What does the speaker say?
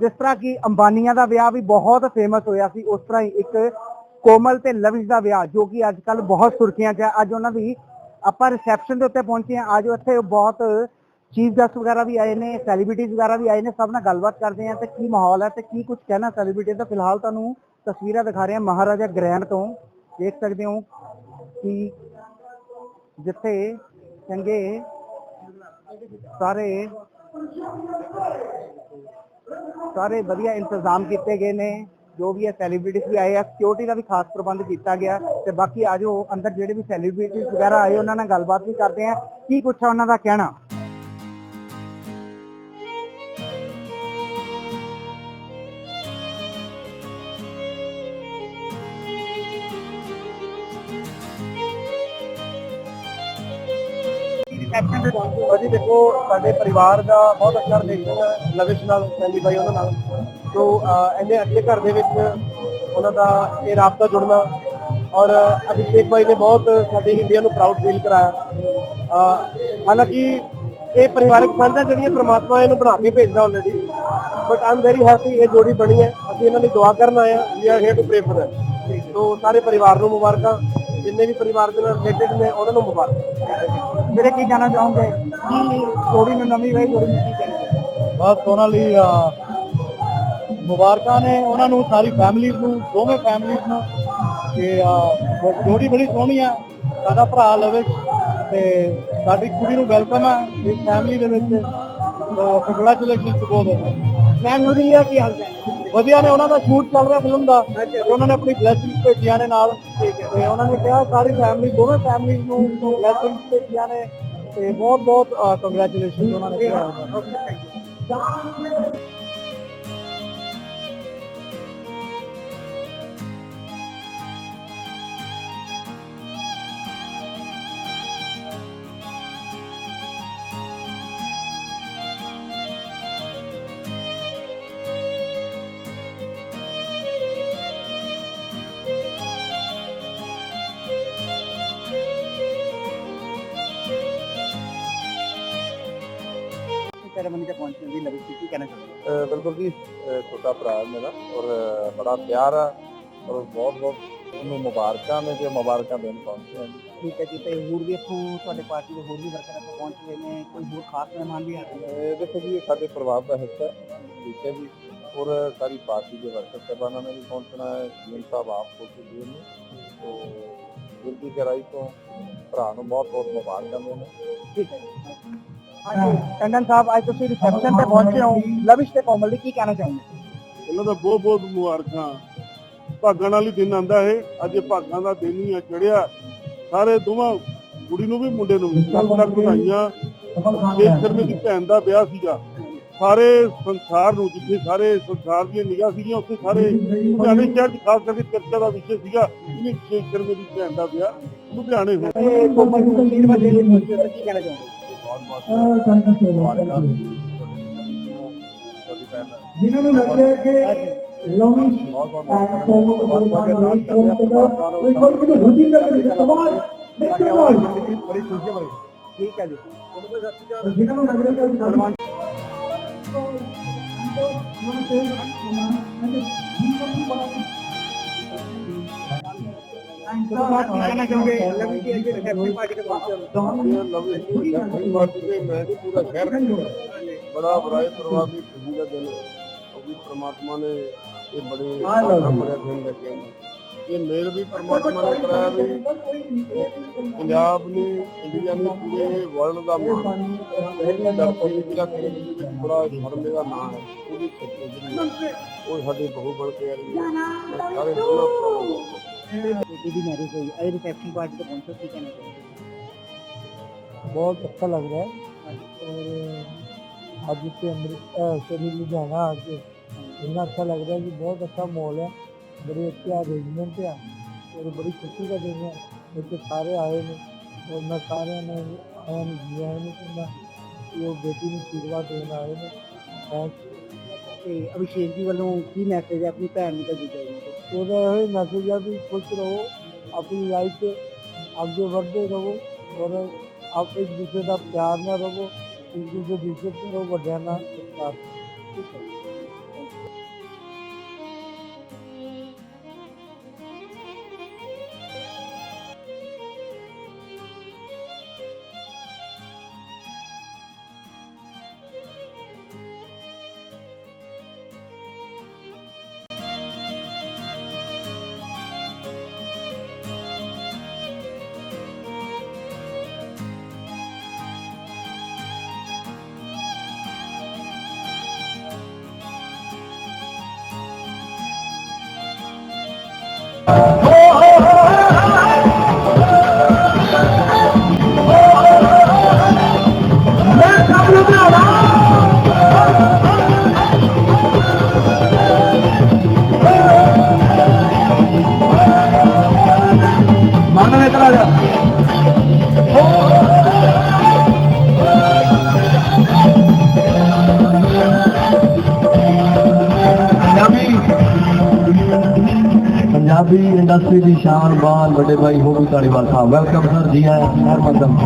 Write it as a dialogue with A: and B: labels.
A: ਜਿਸ ਤਰ੍ਹਾਂ ਕਿ ਅੰਬਾਨੀਆਂ ਦਾ ਵਿਆਹ ਵੀ ਬਹੁਤ ਫੇਮਸ ਹੋਇਆ ਸੀ, ਉਸ ਤਰ੍ਹਾਂ ਹੀ ਇੱਕ ਕੋਮਲ ਤੇ ਲਵਿਸ਼ ਦਾ ਵਿਆਹ, ਜੋ ਕਿ ਅੱਜ ਕੱਲ ਬਹੁਤ ਸੁਰਖੀਆਂ 'ਚ ਹੈ। ਅੱਜ ਉਹਨਾਂ ਦੀ ਆਪਾਂ ਰਿਸੈਪਸ਼ਨ ਦੇ ਉੱਤੇ ਪਹੁੰਚੇ ਹਾਂ। ਅੱਜ ਉੱਥੇ ਬਹੁਤ ਚੀਫ ਗੈਸਟ ਵਗੈਰਾ ਵੀ ਆਏ ਨੇ ਸੈਲੀਬ੍ਰਿਟੀਜ਼ ਵਗੈਰਾ ਵੀ ਆਏ ਨੇ, ਸਭ ਨਾਲ ਗੱਲਬਾਤ ਕਰਦੇ ਹਾਂ ਤੇ ਕੀ ਮਾਹੌਲ ਹੈ ਤੇ ਕੀ ਕੁਝ ਕਹਿਣਾ ਸੈਲੀਬ੍ਰਿਟੀ ਦਾ। ਫਿਲਹਾਲ ਤੁਹਾਨੂੰ ਤਸਵੀਰਾਂ ਦਿਖਾ ਰਹੇ ਹਾਂ ਮਹਾਰਾਜਾ ਗ੍ਰੈਂਡ ਤੋਂ। ਦੇਖ ਸਕਦੇ ਹੋ ਕਿ ਜਿੱਥੇ ਚੰਗੇ ਸਾਰੇ ਸਾਰੇ ਵਧੀਆ ਇੰਤਜ਼ਾਮ ਕੀਤੇ ਗਏ ਨੇ, ਜੋ ਵੀ ਹੈ ਸੈਲੀਬ੍ਰਿਟੀਜ਼ ਵੀ ਆਏ ਆ ਸਿਕਿਉਰਿਟੀ ਦਾ ਵੀ ਖਾਸ ਪ੍ਰਬੰਧ ਕੀਤਾ ਗਿਆ ਤੇ ਬਾਕੀ ਆਜੋ ਅੰਦਰ ਜਿਹੜੇ ਵੀ ਸੈਲੀਬ੍ਰਿਟੀਜ਼ ਵਗੈਰਾ ਆਏ, ਉਹਨਾਂ ਨਾਲ ਗੱਲਬਾਤ ਵੀ ਕਰਦੇ ਆ। ਕੀ ਕੁਛ ਹੈ ਉਹਨਾਂ ਦਾ ਕਹਿਣਾ? ਭਾਜੀ ਦੇਖੋ ਸਾਡੇ ਪਰਿਵਾਰ ਦਾ ਬਹੁਤ ਅੱਛਾ ਰਿਲੇਸ਼ਨ ਲਵਿਸ਼ ਨਾਲ, ਸੈਲੀ ਬਾਈ ਉਹਨਾਂ ਨਾਲ। ਤੋਂ ਇਹਨੇ ਅੱਛੇ ਘਰ ਦੇ ਵਿੱਚ ਉਹਨਾਂ ਦਾ ਇਹ ਰਾਬਤਾ ਜੁੜਨਾ ਔਰ ਅਭਿਸ਼ੇਕ ਬਾਈ ਨੇ ਬਹੁਤ ਸਾਡੇ ਇੰਡੀਆ ਨੂੰ ਪ੍ਰਾਊਡ ਫੀਲ ਕਰਾਇਆ। ਹਾਲਾਂਕਿ ਇਹ ਪਰਿਵਾਰਕ ਸਾਂਝਾ ਜਿਹੜੀ ਹੈ ਪ੍ਰਮਾਤਮਾ ਇਹਨੂੰ ਬਣਾ ਕੇ ਭੇਜਦਾ already but I'm very happy ਇਹ ਜੋੜੀ ਬਣੀ ਹੈ। ਅਸੀਂ ਇਹਨਾਂ ਦੀ ਦੁਆ ਕਰਨ ਆਏ ਹਾਂ we are here to pray for so, ਸਾਰੇ ਪਰਿਵਾਰ ਨੂੰ ਮੁਬਾਰਕਾਂ। ਜਿੰਨੇ ਵੀ ਪਰਿਵਾਰ ਦੇ ਨਾਲ ਰਿਲੇਟਡ ਨੇ ਉਹਨਾਂ ਨੂੰ ਮੁਬਾਰਕਾਂ। ਮੇਰੇ ਕੀ ਜਾਣਾ ਚਾਹੋਗੇ? ਕੀ ਜੋੜੀ ਨੂੰ ਨਵੀਂ ਰਹੀ ਜੋੜੀ ਨੂੰ ਕੀ ਕਹਿੰਦੇ
B: ਬਸ ਉਹਨਾਂ ਲਈ ਮੁਬਾਰਕਾਂ ਨੇ ਉਹਨਾਂ ਨੂੰ ਸਾਰੀ ਫੈਮਿਲੀ ਨੂੰ ਦੋਵੇਂ ਫੈਮਿਲੀਜ਼ ਨੂੰ। ਕਿ ਜੋੜੀ ਬੜੀ ਸੋਹਣੀ ਆ ਸਾਡਾ ਭਰਾ ਲਵੇ ਤੇ ਸਾਡੀ ਕੁੜੀ ਨੂੰ ਵੈਲਕਮ ਹੈ ਇਸ ਫੈਮਿਲੀ ਦੇ ਵਿੱਚ। ਸੋ ਕੰਗ੍ਰੈਚੁਲੇਸ਼ਨ ਟੂ ਬੋਥ
A: ਮੈਂ ਨੂਰੀ ਆ ਕੀ ਹਾਲ ਹੈ?
B: ਵਧੀਆ ਨੇ ਉਹਨਾਂ ਦਾ ਸ਼ੂਟ ਚੱਲ ਰਿਹਾ ਫਿਲਮ ਦਾ। ਉਹਨਾਂ ਨੇ ਆਪਣੀ ਬਲੇਸਿੰਗ ਭੇਜੀਆਂ ਨੇ ਨਾਲ। ਤੇ ਉਹਨਾਂ ਨੇ ਕਿਹਾ ਸਾਰੀ ਫੈਮਿਲੀ ਦੋਵੇਂ ਫੈਮਿਲੀਜ਼ ਨੂੰ ਬਲੇਸਿੰਗ ਭੇਜੀਆਂ ਨੇ। ਤੇ ਬਹੁਤ ਬਹੁਤ ਕੰਗ੍ਰੈਚੁਲੇਸ਼ਨ ਉਹਨਾਂ ਨੇ ਕਿਹਾ।
A: ਸੈਰੇਮਨੀ ਤੇ ਪਹੁੰਚਣ ਦੀ ਜੀ ਕੀ ਕਹਿਣਾ ਚਾਹੁੰਦੇ
B: ਅਹ ਬਿਲਕੁਲ ਜੀ ਅਹ ਛੋਟਾ ਭਰਾ ਮੇਰਾ ਔਰ ਅਹ ਬੜਾ ਪਿਆਰ ਆ ਔਰ ਬਹੁਤ ਬਹੁਤ ਉਹਨੂੰ ਮੁਬਾਰਕਾਂ ਨੇ ਤੇ ਮੁਬਾਰਕਾਂ ਦੇਣ ਪਹੁੰਚੇ ਹਾਂ ਜੀ।
A: ਠੀਕ ਹੈ ਜੀ ਤੇ ਹੋਰ ਵੀ ਇੱਥੋਂ ਤੁਹਾਡੇ ਪਾਰਟੀ ਦੇ ਹੋਰ ਵੀ ਵਰਕਰ ਇੱਥੇ ਪਹੁੰਚ ਗਏ ਨੇ ਕੋਈ ਹੋਰ ਖਾਸ ਮਹਿਮਾਨ ਵੀ ਆ ਰਹੇ ਨੇ?
B: ਇਹ ਦੇਖੋ ਜੀ ਇਹ ਸਾਡੇ ਪਰਿਵਾਰ ਦਾ ਹਿੱਸਾ ਹੈ, ਠੀਕ ਹੈ ਜੀ ਔਰ ਸਾਰੀ ਪਾਰਟੀ ਦੇ ਵਰਕਰ ਸਾਹਿਬਾਨਾਂ ਨੇ ਵੀ ਪਹੁੰਚਣਾ ਹੈ ਜੀਨ ਸਾਹਿਬ ਆਪ ਪਹੁੰਚ ਨੇ ਤੋਂ ਗੁਰਦੀ ਕਰਾਈ ਤੋਂ ਭਰਾ ਨੂੰ ਬਹੁਤ ਬਹੁਤ ਮੁਬਾਰਕਾਂ ਦੇਣ।
A: ਠੀਕ ਹੈ ਜੀ। ਹਾਂਜੀ। ਟੰਡਨ ਸਾਹਿਬ ਅੱਜ ਤੁਸੀਂ ਰਿਸੈਪਸ਼ਨ ਤੇ ਪਹੁੰਚੇ ਹੋ। ਲਵਿਸ਼ ਤੇ ਕੋਮਲ ਦੀ ਕੀ ਕਹਿਣਾ ਚਾਹੁੰਦੇ
C: ਇਹਨਾਂ ਦਾ ਬਹੁਤ ਬਹੁਤ ਮੁਬਾਰਕਾਂ। ਭਾਗਾਂ ਹੀ ਦਿਨ ਆਂਦਾ ਹੈ ਅੱਜ ਇਹ ਭਾਗਾਂ ਦਾ ਦਿਨ ਹੀ ਆ ਚੜਿਆ। ਸਾਰੇ ਦੋਵਾਂ ਕੁੜੀ ਨੂੰ ਵੀ ਮੁੰਡੇ ਨੂੰ ਵੀ। ਲੱਖ ਵਧਾਈਆਂ। ਸ਼ੇਖ ਸ਼ਰਮੇ ਦੀ ਭੈਣ ਦਾ ਵਿਆਹ ਸੀਗਾ। ਸਾਰੇ ਸੰਸਾਰ ਨੂੰ ਜਿੱਥੇ ਸਾਰੇ ਸੰਸਾਰ ਦੀਆਂ ਨਿਗਾਹ ਸੀਗੀਆਂ ਉੱਥੇ ਸਾਰੇ ਲੁਧਿਆਣੇ ਸ਼ਹਿਰ ਖਾਸ ਕਰਕੇ ਚਰਚਾ ਦਾ ਵਿਸ਼ੇ ਸੀਗਾ। ਕਿ ਸ਼ੇਖ ਸ਼ਰਮੇ ਦੀ ਭੈਣ ਦਾ ਵਿਆਹ ਲੁਧਿਆਣੇ ਹੋ
A: ਤੇ ਕੋਮਲ ਨੂੰ ਵਜੇ ਲਈ ਪਹੁੰਚੇ ਹੋ ਤਾਂ ਕੀ ਕਹਿਣਾ ਚਾਹੁੰਦੇ
D: ਜਿਨ੍ਹਾਂ ਨੂੰ ਲੱਗਿਆ ਕਿ ਲੌਂਗੀ
B: ਬਹੁਤ ਬਹੁਤ
D: ਕੋਈ ਕੋਈ ਹੁਜੀ ਕਰ ਸਵਾਲ ਦੇਖੋ
B: ਬੜੀ ਖੁਸ਼ੀ ਹੋਈ
A: ਠੀਕ ਹੈ ਜੀ
D: ਜਿਨ੍ਹਾਂ ਨੂੰ ਲੱਗ ਰਿਹਾ ਕਿ ਸਲਮਾਨ
A: ਤੁਸੀਂ ਕੀ ਕਹਿਣਾ ਚਾਹੋਗੇ ਲਵਿਸ਼ ਜੀ ਅੱਜ ਰਿਸੈਪਸ਼ਨ ਪਾਰਟੀ ਤੇ ਪਹੁੰਚੇ ਹੋ
C: ਮੈਂ ਵੀ ਪੂਰਾ ਸ਼ਹਿਰ ਬੜਾ ਬੜਾ ਪਰਿਵਾਰ ਦੀ ਖੁਸ਼ੀ ਦਾ ਦਿਨ ਉਹ ਵੀ ਪ੍ਰਮਾਤਮਾ ਨੇ ਇਹ ਬੜੇ ਬੜੇ ਦਿਨ ਲੱਗੇ ਇਹ ਮੇਲ ਵੀ ਪ੍ਰਮਾਤਮਾ ਨੇ ਕਰਾਇਆ ਵੀ ਪੰਜਾਬ ਨੂੰ ਇੰਡੀਆ ਨੂੰ ਪੂਰੇ ਵਰਲਡ ਦਾ ਮਾਣ ਪਹਿਲੀ ਧਰਤੀ ਜਿਹੜਾ ਵਿੱਚ ਬੜਾ ਸ਼ਰਮੇ ਦਾ ਨਾਮ ਹੈ ਉਹਦੀ ਸੱਚੀ ਜਿਹੜੀ ਉਹ ਸਾਡੀ ਬਹੁ ਬਣ ਕੇ ਆ ਰਹੀ ਹੈ ਸਾਰੇ
A: बेटी की मैरिज हुई रिसेप्शन पार्टी पे ठीक है
D: बहुत अच्छा लग रहा है। और आज के सभी लुधियाना आज इतना अच्छा लग रहा है कि बहुत अच्छा मॉल है। बड़ी अच्छी अरेंजमेंट है। और बड़ी खुशी का दिन है। मेरे सारे आए हैं। और मैं सारे आया जिया नहीं तो वो बेटी ने आशीर्वाद देना आए ने अभिषेक
A: जी वालों की मैसेज है, अपनी भैन का जीजा ਨੂੰ ਤੇ ਦੂਜੇ ਨੂੰ
D: ਉਹਦਾ ਇਹ ਮੈਸੇਜ ਹੈ ਵੀ ਖੁਸ਼ ਰਹੋ ਆਪਣੀ ਲਾਈਫ 'ਚ ਅੱਗੇ ਵਧਦੇ ਰਹੋ ਔਰ ਆਪ ਇੱਕ ਦੂਸਰੇ ਦਾ ਪਿਆਰ ਨਾਲ ਰਹੋ ਇੱਕ ਦੂਸਰੇ
E: ਮਨ ਪੰਜਾਬੀ ਇੰਡਸਟਰੀ ਦੀ ਸ਼ਾਨ ਬਾਨ ਵੱਡੇ ਭਾਈ ਹੋਬੀ ਧਾਲੀਵਾਲ ਸਾਹਿਬ। ਵੈਲਕਮ ਸਰ ਜੀ ਆਇਆਂ ਹਰ ਮਕਦਮ